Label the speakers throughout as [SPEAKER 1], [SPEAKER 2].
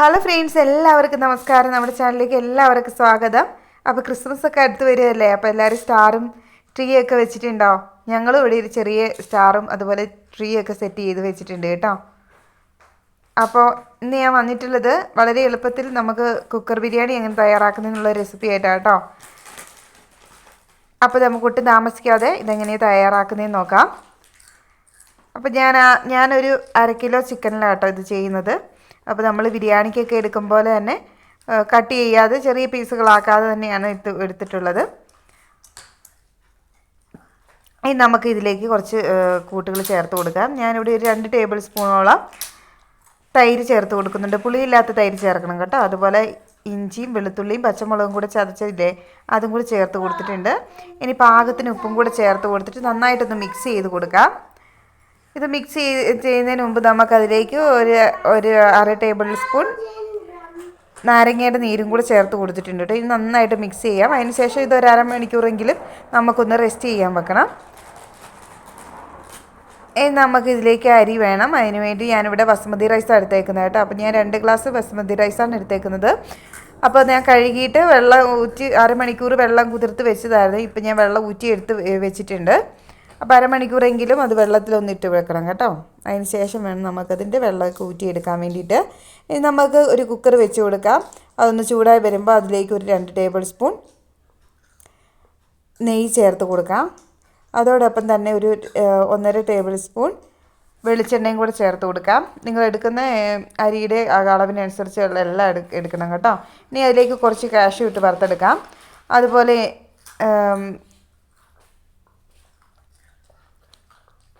[SPEAKER 1] Hello friends എല്ലാവർക്കും നമസ്കാരം. നമ്മുടെ ചാനലിലേക്ക് എല്ലാവർക്കും സ്വാഗതം. അപ്പോൾ ക്രിസ്മസ് ഒക്കെ അടുത്ത് വരികയല്ലേ? അപ്പോൾ എല്ലാവരും സ്റ്റാറും ട്രീ ഒക്കെ വെച്ചിട്ടുണ്ടോ? ഞങ്ങളും ഇവിടെ ഒരു ചെറിയ സ്റ്റാറും അതുപോലെ ട്രീ ഒക്കെ സെറ്റ് ചെയ്ത് വെച്ചിട്ടുണ്ട് കേട്ടോ. അപ്പോൾ ഇന്ന് ഞാൻ വന്നിട്ടുള്ളത് വളരെ എളുപ്പത്തിൽ നമുക്ക് കുക്കർ ബിരിയാണി എങ്ങനെ തയ്യാറാക്കുന്നതിനുള്ള റെസിപ്പി ആയിട്ടാണ് കേട്ടോ. അപ്പോൾ നമുക്ക് ഒട്ടും താമസിക്കാതെ ഇതെങ്ങനെയാണ് തയ്യാറാക്കുന്നതെന്ന് നോക്കാം. അപ്പോൾ ഞാൻ ഞാനൊരു അര കിലോ ചിക്കനിലാണ് കേട്ടോ ഇത് ചെയ്യുന്നത്. അപ്പോൾ നമ്മൾ ബിരിയാണിക്കൊക്കെ എടുക്കും പോലെ തന്നെ കട്ട് ചെയ്യാതെ ചെറിയ പീസുകളാക്കാതെ തന്നെയാണ് എടുത്ത് എടുത്തിട്ടുള്ളത്. ഇനി നമുക്ക് ഇതിലേക്ക് കുറച്ച് കൂട്ടുകൾ ചേർത്ത് കൊടുക്കാം. ഞാനിവിടെ ഒരു രണ്ട് ടേബിൾ സ്പൂണോളം തൈര് ചേർത്ത് കൊടുക്കുന്നുണ്ട്. പുളിയില്ലാത്ത തൈര് ചേർക്കണം കേട്ടോ. അതുപോലെ ഇഞ്ചിയും വെളുത്തുള്ളിയും പച്ചമുളകും കൂടെ ചതച്ചതില്ലേ അതും കൂടി ചേർത്ത് കൊടുത്തിട്ടുണ്ട്. ഇനി പാകത്തിന് ഉപ്പും കൂടെ ചേർത്ത് കൊടുത്തിട്ട് നന്നായിട്ടൊന്ന് മിക്സ് ചെയ്ത് കൊടുക്കാം. ഇത് മിക്സ് ചെയ്യുന്നതിന് മുമ്പ് നമുക്കതിലേക്ക് ഒരു ഒരു അര ടേബിൾ സ്പൂൺ നാരങ്ങയുടെ നീരും കൂടെ ചേർത്ത് കൊടുത്തിട്ടുണ്ട് കേട്ടോ ഇത് നന്നായിട്ട് മിക്സ് ചെയ്യാം. അതിന് ശേഷം ഇത് ഒരു അരമണിക്കൂറെങ്കിലും നമുക്കൊന്ന് റെസ്റ്റ് ചെയ്യാൻ വെക്കണം. നമുക്ക് ഇതിലേക്ക് അരി വേണം. അതിന് വേണ്ടി ഞാനിവിടെ ബസ്മതി റൈസാണ് എടുത്തേക്കുന്നത് കേട്ടോ അപ്പോൾ ഞാൻ രണ്ട് ഗ്ലാസ് ബസ്മതി റൈസാണ് എടുത്തേക്കുന്നത്. അപ്പോൾ ഞാൻ കഴുകിയിട്ട് വെള്ളം ഊറ്റി അരമണിക്കൂർ വെള്ളം കുതിർത്ത് വെച്ചതായിരുന്നു. ഇപ്പം ഞാൻ വെള്ളം ഊറ്റി എടുത്ത് വെച്ചിട്ടുണ്ട്. അപ്പോൾ അരമണിക്കൂറെങ്കിലും അത് വെള്ളത്തിലൊന്ന് ഇട്ട് വെക്കണം കേട്ടോ. അതിന് ശേഷം വേണം നമുക്കതിന്റെ വെള്ളമൊക്കെ ഊറ്റിയെടുക്കാൻ വേണ്ടിയിട്ട്. ഇനി നമുക്ക് ഒരു കുക്കർ വെച്ച് കൊടുക്കാം. അതൊന്ന് ചൂടായി വരുമ്പോൾ അതിലേക്ക് ഒരു രണ്ട് ടേബിൾ സ്പൂൺ നെയ്യ് ചേർത്ത് കൊടുക്കാം. അതോടൊപ്പം തന്നെ ഒരു ഒന്നര ടേബിൾ സ്പൂൺ വെളിച്ചെണ്ണയും കൂടെ ചേർത്ത് കൊടുക്കാം. നിങ്ങൾ എടുക്കുന്ന അരിയുടെ ആ അളവിനനുസരിച്ച് എല്ലാം എടു എടുക്കണം കേട്ടോ. ഇനി അതിലേക്ക് കുറച്ച് കാഷ്യൂ ഇട്ട് വറുത്തെടുക്കാം. അതുപോലെ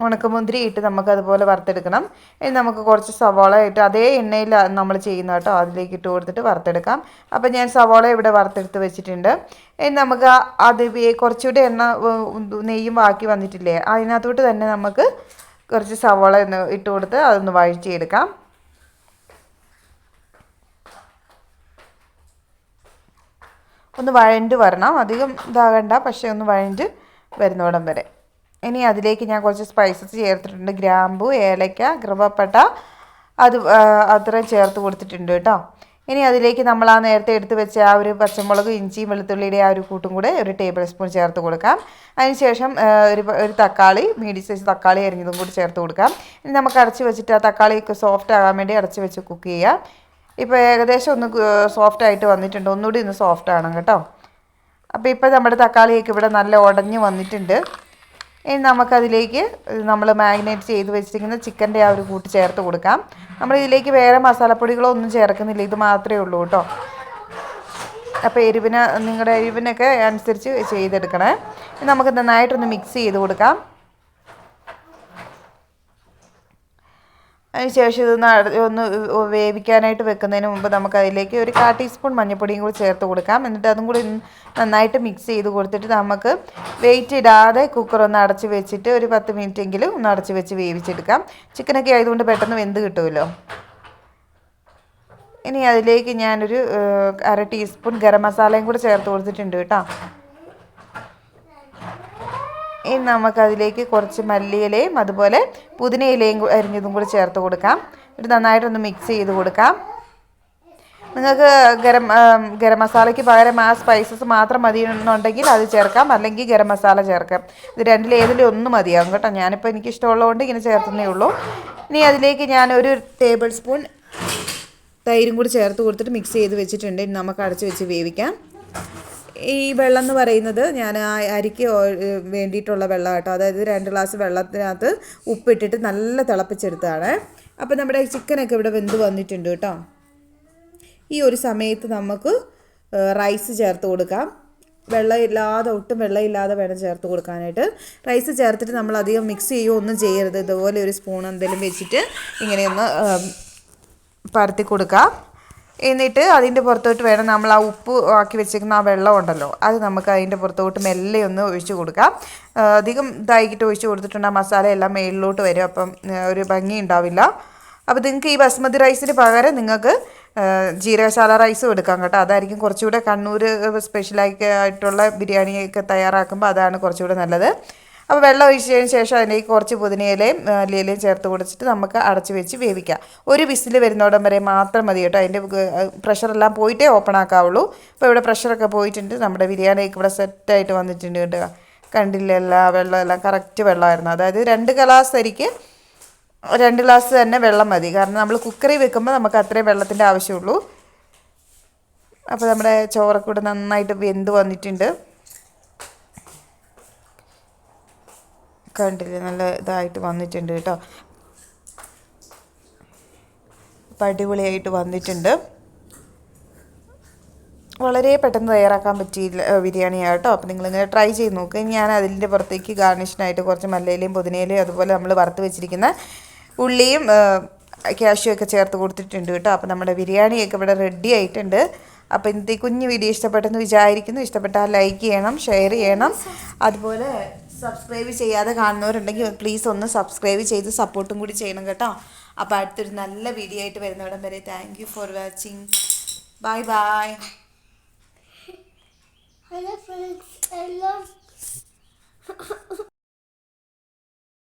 [SPEAKER 1] ഉണക്കമുന്തിരി ഇട്ട് നമുക്ക് അതുപോലെ വറുത്തെടുക്കണം. ഇനി നമുക്ക് കുറച്ച് സവോള ഇട്ട് അതേ എണ്ണയിൽ നമ്മൾ ചെയ്യുന്ന കേട്ടോ അതിലേക്ക് ഇട്ട് കൊടുത്തിട്ട് വറുത്തെടുക്കാം. അപ്പം ഞാൻ സവോള ഇവിടെ വറുത്തെടുത്ത് വെച്ചിട്ടുണ്ട്. ഇനി നമുക്ക് അത് കുറച്ചുകൂടി എണ്ണ നെയ്യും ബാക്കി വന്നിട്ടില്ലേ അതിനകത്തോട്ട് തന്നെ നമുക്ക് കുറച്ച് സവോള ഒന്ന് ഇട്ട് കൊടുത്ത് അതൊന്ന് വഴിച്ചെടുക്കാം ഒന്ന് വഴണ്ട് വരണം. അധികം ഇതാകണ്ട പക്ഷേ ഒന്ന് വഴണ്ട് വരുന്നോടം വരെ. ഇനി അതിലേക്ക് ഞാൻ കുറച്ച് സ്പൈസസ് ചേർത്തിട്ടുണ്ട്. ഗ്രാമ്പു ഏലക്ക ഗ്രവപ്പട്ട അത് അത്രയും ചേർത്ത് കൊടുത്തിട്ടുണ്ട് കേട്ടോ. ഇനി അതിലേക്ക് നമ്മൾ ആ നേരത്തെ എടുത്ത് വെച്ച ആ ഒരു പച്ചമുളക് ഇഞ്ചിയും വെളുത്തുള്ളിയുടെ ആ ഒരു കൂട്ടും കൂടെ ഒരു ടേബിൾ സ്പൂൺ ചേർത്ത് കൊടുക്കാം. അതിനുശേഷം ഒരു ഒരു തക്കാളി മീഡിയം സൈസ് തക്കാളി അരിഞ്ഞതും കൂടി ചേർത്ത് കൊടുക്കാം. ഇനി നമുക്ക് അടച്ച് വെച്ചിട്ട് ആ തക്കാളി സോഫ്റ്റ് ആകാൻ വേണ്ടി അടച്ച് വെച്ച് കുക്ക് ചെയ്യാം. ഇപ്പോൾ ഏകദേശം ഒന്ന് സോഫ്റ്റ് ആയിട്ട് വന്നിട്ടുണ്ട്. ഒന്നുകൂടി ഒന്ന് സോഫ്റ്റ് ആണ് കേട്ടോ. അപ്പോൾ ഇപ്പോൾ നമ്മുടെ തക്കാളിയൊക്കെ ഇവിടെ നല്ല ഉടഞ്ഞ് വന്നിട്ടുണ്ട്. ഇനി നമുക്കതിലേക്ക് നമ്മൾ മാഗ്നേറ്റ് ചെയ്ത് വെച്ചിരിക്കുന്ന ചിക്കന്റെ ആ ഒരു കൂട്ട് ചേർത്ത് കൊടുക്കാം. നമ്മൾ ഇതിലേക്ക് വേറെ മസാലപ്പൊടികളോ ഒന്നും ചേർക്കുന്നില്ല ഇത് മാത്രമേ ഉള്ളൂ കേട്ടോ. അപ്പോൾ എരിവിന് നിങ്ങളുടെ എരിവിനൊക്കെ അനുസരിച്ച് ചെയ്തെടുക്കണേ. നമുക്ക് നന്നായിട്ടൊന്ന് മിക്സ് ചെയ്ത് കൊടുക്കാം. അതിനുശേഷം ഇത് ഒന്ന് വേവിക്കാനായിട്ട് വെക്കുന്നതിന് മുമ്പ് നമുക്ക് അതിലേക്ക് ഒരു കാ ടീസ്പൂൺ മഞ്ഞൾപ്പൊടിയും കൂടി ചേർത്ത് കൊടുക്കാം. എന്നിട്ട് അതും കൂടി നന്നായിട്ട് മിക്സ് ചെയ്ത് കൊടുത്തിട്ട് നമുക്ക് വെയിറ്റ് ഇടാതെ കുക്കർ ഒന്ന് അടച്ച് വെച്ചിട്ട് ഒരു പത്ത് മിനിറ്റ് എങ്കിലും ഒന്ന് അടച്ച് വെച്ച് വേവിച്ചെടുക്കാം. ചിക്കനൊക്കെ ആയതുകൊണ്ട് പെട്ടെന്ന് വെന്ത് കിട്ടുമല്ലോ. ഇനി അതിലേക്ക് ഞാനൊരു അര ടീസ്പൂൺ ഗരം മസാലയും കൂടി ചേർത്ത് കൊടുത്തിട്ടുണ്ട് കേട്ടോ. ഇനി നമുക്കതിലേക്ക് കുറച്ച് മല്ലിയിലയും അതുപോലെ പുതിനയിലയും അരിഞ്ഞതും കൂടി ചേർത്ത് കൊടുക്കാം. ഇത് നന്നായിട്ടൊന്ന് മിക്സ് ചെയ്ത് കൊടുക്കാം. നിങ്ങൾക്ക് ഗരം ഗരം മസാലയ്ക്ക് പകരം ആ സ്പൈസസ് മാത്രം മതി എന്നുണ്ടെങ്കിൽ അത് ചേർക്കാം. അല്ലെങ്കിൽ ഗരം മസാല ചേർക്കാം. ഇത് രണ്ടിലേതിലും ഒന്ന് മതിയാകും കേട്ടോ. ഞാനിപ്പോൾ എനിക്ക് ഇഷ്ടമുള്ളതുകൊണ്ട് ഇങ്ങനെ ചേർത്തുന്നേ ഉള്ളൂ. ഇനി അതിലേക്ക് ഞാൻ ഒരു ടേബിൾ സ്പൂൺ തൈരും കൂടി ചേർത്ത് കൊടുത്തിട്ട് മിക്സ് ചെയ്ത് വെച്ചിട്ടുണ്ട്. ഇനി നമുക്ക് അടച്ച് വെച്ച് വേവിക്കാം. ഈ വെള്ളം എന്ന് പറയുന്നത് ഞാൻ അരിക്ക് വേണ്ടിയിട്ടുള്ള വെള്ളം കേട്ടോ. അതായത് രണ്ട് ഗ്ലാസ് വെള്ളത്തിനകത്ത് ഉപ്പിട്ടിട്ട് നല്ല തിളപ്പിച്ചെടുത്താണ് അപ്പോൾ നമ്മുടെ ചിക്കനൊക്കെ ഇവിടെ വെന്ത് വന്നിട്ടുണ്ട് കേട്ടോ. ഈ ഒരു സമയത്ത് നമുക്ക് റൈസ് ചേർത്ത് കൊടുക്കാം. വെള്ളമില്ലാതെ ഒട്ടും വെള്ളമില്ലാതെ വേണം ചേർത്ത് കൊടുക്കാനായിട്ട്. റൈസ് ചേർത്തിട്ട് നമ്മൾ അധികം മിക്സ് ചെയ്യുകയോ ഒന്നും ചെയ്യരുത്. ഇതുപോലെ ഒരു സ്പൂൺ എന്തെങ്കിലും വെച്ചിട്ട് ഇങ്ങനെയൊന്ന് പരത്തി കൊടുക്കാം. എന്നിട്ട് അതിന്റെ പുറത്തോട്ട് വേണം നമ്മൾ ആ ഉപ്പ് ആക്കി വെച്ചേക്കുന്ന ആ വെള്ളം ഉണ്ടല്ലോ അത് നമുക്ക് അതിന്റെ പുറത്തോട്ട് മെല്ലെ ഒന്ന് ഒഴിച്ചു കൊടുക്കാം. അധികം ഇതായിട്ട് ഒഴിച്ചു കൊടുത്തിട്ടുണ്ട് ആ മസാല എല്ലാം മേളിലോട്ട് വരും അപ്പം ഒരു ഭംഗി ഉണ്ടാവില്ല. അപ്പോൾ നിങ്ങൾക്ക് ഈ ബസ്മതി റൈസിന് പകരം നിങ്ങൾക്ക് ജീരകശാല റൈസും എടുക്കാം കേട്ടോ. അതായിരിക്കും കുറച്ചുകൂടെ കണ്ണൂർ സ്പെഷ്യലായിട്ട് ബിരിയാണിയൊക്കെ തയ്യാറാക്കുമ്പോൾ അതാണ് കുറച്ചുകൂടെ നല്ലത്. അപ്പോൾ വെള്ളം ഒഴിച്ചതിന് ശേഷം അതിലേക്ക് കുറച്ച് പുതിനയിലയും മല്ലിയിലയും ചേർത്ത് കൊടുത്തിട്ട് നമുക്ക് അടച്ച് വെച്ച് വേവിക്കാം. ഒരു വിസിൽ വരുന്നോടം വരെ മാത്രം മതി കേട്ടോ. അതിന്റെ പ്രഷറെല്ലാം പോയിട്ടേ ഓപ്പൺ ആക്കാവുള്ളൂ. അപ്പോൾ ഇവിടെ പ്രഷറൊക്കെ പോയിട്ടുണ്ട്. നമ്മുടെ ബിരിയാണിയൊക്കെ ഇവിടെ സെറ്റായിട്ട് വന്നിട്ടുണ്ട് കേട്ടോ. കണ്ടില്ല എല്ലാ വെള്ളമെല്ലാം കറക്റ്റ് വെള്ളമായിരുന്നു. അതായത് രണ്ട് ഗ്ലാസ് അരിക്ക് രണ്ട് ഗ്ലാസ് തന്നെ വെള്ളം മതി. കാരണം നമ്മൾ കുക്കറിൽ വെക്കുമ്പോൾ നമുക്ക് അത്രയും വെള്ളത്തിന്റെ ആവശ്യമുള്ളൂ. അപ്പോൾ നമ്മുടെ ചോറൊക്കെ ഇവിടെ നന്നായിട്ട് വെന്ത് വന്നിട്ടുണ്ട്. കണ്ടില്ലേ? നല്ല ഇതായിട്ട് വന്നിട്ടുണ്ട് കേട്ടോ. അപ്പം അടിപൊളിയായിട്ട് വന്നിട്ടുണ്ട്. വളരെ പെട്ടെന്ന് തയ്യാറാക്കാൻ പറ്റിയില്ല ബിരിയാണിയാണ് കേട്ടോ. അപ്പോൾ നിങ്ങളിങ്ങനെ ട്രൈ ചെയ്ത് നോക്കുക ഞാൻ അതിന്റെ പുറത്തേക്ക് ഗാർണിഷിനായിട്ട് കുറച്ച് മല്ലയിലയും പുതിനയിലയും അതുപോലെ നമ്മൾ വറുത്ത് വെച്ചിരിക്കുന്ന ഉള്ളിയും ക്യാഷ്യും ഒക്കെ ചേർത്ത് കൊടുത്തിട്ടുണ്ട് കേട്ടോ. അപ്പോൾ നമ്മുടെ ബിരിയാണിയൊക്കെ ഇവിടെ റെഡി ആയിട്ടുണ്ട്. അപ്പോൾ ഇന്നത്തെ കുഞ്ഞു വീഡിയോ ഇഷ്ടപ്പെട്ടെന്ന് വിചാരിക്കുന്നു. ഇഷ്ടപ്പെട്ടാൽ ലൈക്ക് ചെയ്യണം ഷെയർ ചെയ്യണം. അതുപോലെ സബ്സ്ക്രൈബ് ചെയ്യാതെ കാണുന്നവരുണ്ടെങ്കിൽ പ്ലീസ് ഒന്ന് സബ്സ്ക്രൈബ് ചെയ്ത് സപ്പോർട്ടും കൂടി ചെയ്യണം കേട്ടോ. അപ്പോൾ അടുത്തൊരു നല്ല വീഡിയോ ആയിട്ട് വരുന്നവിടം വരെ thank you for watching bye bye
[SPEAKER 2] hello friends